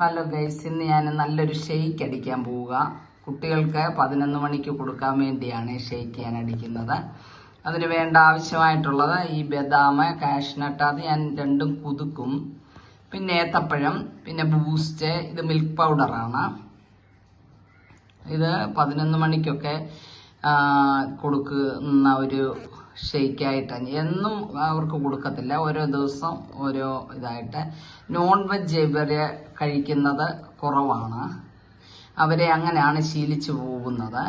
Hello guys ഇന്ന് ഞാൻ നല്ലൊരു ഷെയ്ക്ക് അടിക്കാൻ പോവുക. കുട്ടികൾക്ക് പതിനൊന്ന് മണിക്ക് കൊടുക്കാൻ വേണ്ടിയാണ് ഷെയ്ക്ക് ഞാൻ അടിക്കുന്നത്. അതിന് വേണ്ട ആവശ്യമായിട്ടുള്ളത് ഈ ബദാം കാഷ്നട്ട് അത് ഞാൻ രണ്ടും കുതുക്കും. പിന്നെ ഏത്തപ്പഴം പിന്നെ ബൂസ്റ്റ് ഇത് മിൽക്ക് പൗഡറാണ് ഇത് പതിനൊന്ന് മണിക്കൊക്കെ കൊടുക്കുന്ന ഒരു ഷെയ്ക്കായിട്ട് എന്നും അവർക്ക് കൊടുക്കത്തില്ല. ഓരോ ദിവസം ഓരോ ഇതായിട്ട്. നോൺ വെജ് ഇവരെ കഴിക്കുന്നത് കുറവാണ്. അവരെ അങ്ങനെയാണ് ശീലിച്ചു പോകുന്നത്.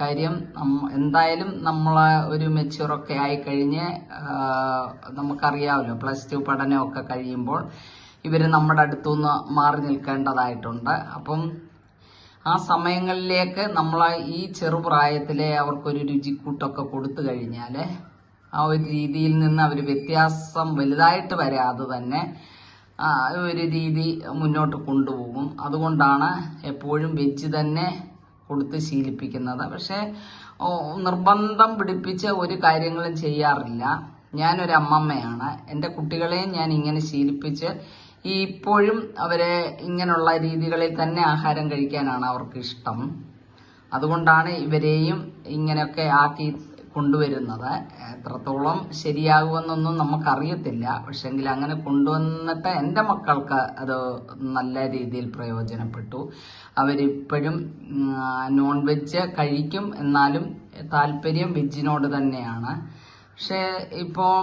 കാര്യം എന്തായാലും നമ്മൾ ഒരു മെച്യൂറൊക്കെ ആയിക്കഴിഞ്ഞ് നമുക്കറിയാമല്ലോ പ്ലസ് ടു പഠനമൊക്കെ കഴിയുമ്പോൾ ഇവർ നമ്മുടെ അടുത്തുനിന്ന് മാറി നിൽക്കേണ്ടതായിട്ടുണ്ട്. അപ്പം ആ സമയങ്ങളിലേക്ക് നമ്മൾ ഈ ചെറുപ്രായത്തിലെ അവർക്കൊരു രുചിക്കൂട്ടൊക്കെ കൊടുത്തു കഴിഞ്ഞാൽ ആ ഒരു രീതിയിൽ നിന്ന് അവർ വ്യത്യാസം വലുതായിട്ട് വരാതെ തന്നെ ഒരു രീതി മുന്നോട്ട് കൊണ്ടുപോകും. അതുകൊണ്ടാണ് എപ്പോഴും വെജ് തന്നെ കൊടുത്ത് ശീലിപ്പിക്കുന്നത്. പക്ഷേ നിർബന്ധം പിടിപ്പിച്ച് ഒരു കാര്യങ്ങളും ചെയ്യാറില്ല. ഞാനൊരു അമ്മമ്മയാണ് എന്റെ കുട്ടികളെയും ഞാൻ ഇങ്ങനെ ശീലിപ്പിച്ച് ഈ ഇപ്പോഴും അവരെ ഇങ്ങനെയുള്ള രീതികളിൽ തന്നെ ആഹാരം കഴിക്കാനാണ് അവർക്ക് ഇഷ്ടം അതുകൊണ്ടാണ് ഇവരെയും ഇങ്ങനെയൊക്കെ ആക്കി കൊണ്ടുവരുന്നത്. എത്രത്തോളം ശരിയാകുമെന്നൊന്നും നമുക്കറിയത്തില്ല. പക്ഷെങ്കിൽ അങ്ങനെ കൊണ്ടുവന്നിട്ട് എന്റെ മക്കൾക്ക് അത് നല്ല രീതിയിൽ പ്രയോജനപ്പെട്ടു. അവരിപ്പോഴും നോൺ വെജ് കഴിക്കും. എന്നാലും താല്പര്യം വെജിനോട് തന്നെയാണ്. പക്ഷേ ഇപ്പോൾ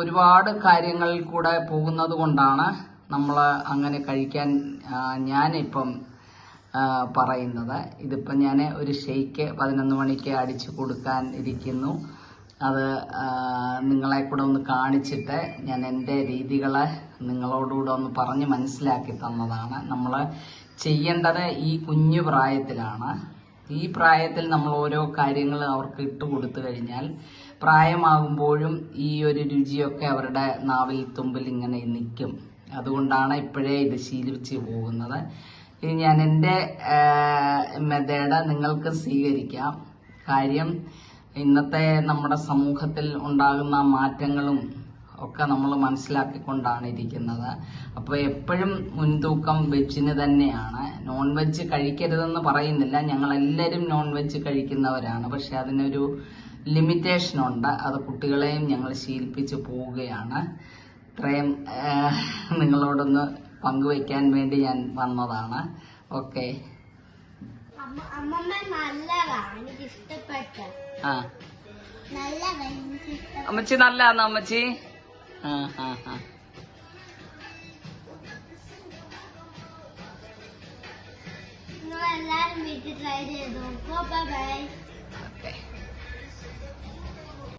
ഒരുപാട് കാര്യങ്ങളിൽ കൂടെ പോകുന്നത് കൊണ്ടാണ് നമ്മൾ അങ്ങനെ കഴിക്കാൻ ഞാനിപ്പം പറയുന്നത്. ഇതിപ്പം ഞാൻ ഒരു ഷെയ്ക്ക് പതിനൊന്ന് മണിക്ക് അടിച്ച് കൊടുക്കാൻ ഇരിക്കുന്നു. അത് നിങ്ങളെ കൂടെ ഒന്ന് കാണിച്ചിട്ട് ഞാൻ എന്റെ രീതികളെ നിങ്ങളോടുകൂടെ ഒന്ന് പറഞ്ഞ് മനസ്സിലാക്കി തന്നതാണ്. നമ്മൾ ചെയ്യേണ്ടത് ഈ കുഞ്ഞു പ്രായത്തിലാണ്. ഈ പ്രായത്തിൽ നമ്മൾ ഓരോ കാര്യങ്ങൾ അവർക്ക് ഇട്ട് കൊടുത്തു കഴിഞ്ഞാൽ പ്രായമാകുമ്പോഴും ഈ ഒരു രുചിയൊക്കെ അവരുടെ നാവിൽ തുമ്പിൽ ഇങ്ങനെ നിൽക്കും. അതുകൊണ്ടാണ് ഇപ്പോഴേ ഇത് ശീലിച്ച് പോകുന്നത്. ഇനി ഞാൻ എന്റെ മെത്തേഡ് നിങ്ങൾക്ക് സ്വീകരിക്കാം. കാര്യം ഇന്നത്തെ നമ്മുടെ സമൂഹത്തിൽ ഉണ്ടാകുന്ന മാറ്റങ്ങളും ഒക്കെ നമ്മൾ മനസ്സിലാക്കിക്കൊണ്ടാണ് ഇരിക്കുന്നത്. അപ്പോൾ എപ്പോഴും മുൻതൂക്കം വെജിന് തന്നെയാണ്. നോൺ വെജ് കഴിക്കരുതെന്ന് പറയുന്നില്ല. ഞങ്ങളെല്ലാവരും നോൺ വെജ് കഴിക്കുന്നവരാണ്. പക്ഷെ അതിനൊരു ലിമിറ്റേഷൻ ഉണ്ട് അത് കുട്ടികളെയും ഞങ്ങൾ ശീലിപ്പിച്ച് പോവുകയാണ്. ഇത്രയും നിങ്ങളോടൊന്ന് പങ്കുവയ്ക്കാൻ വേണ്ടി ഞാൻ വന്നതാണ്. ഓക്കെ. അമ്മച്ചി നല്ലതാണോ അമ്മച്ചി? ആ ആ ആ. എല്ലാരും വീട്ടിൽ ട്രൈ ചെയ്ത്. നോക്കൂ ബൈ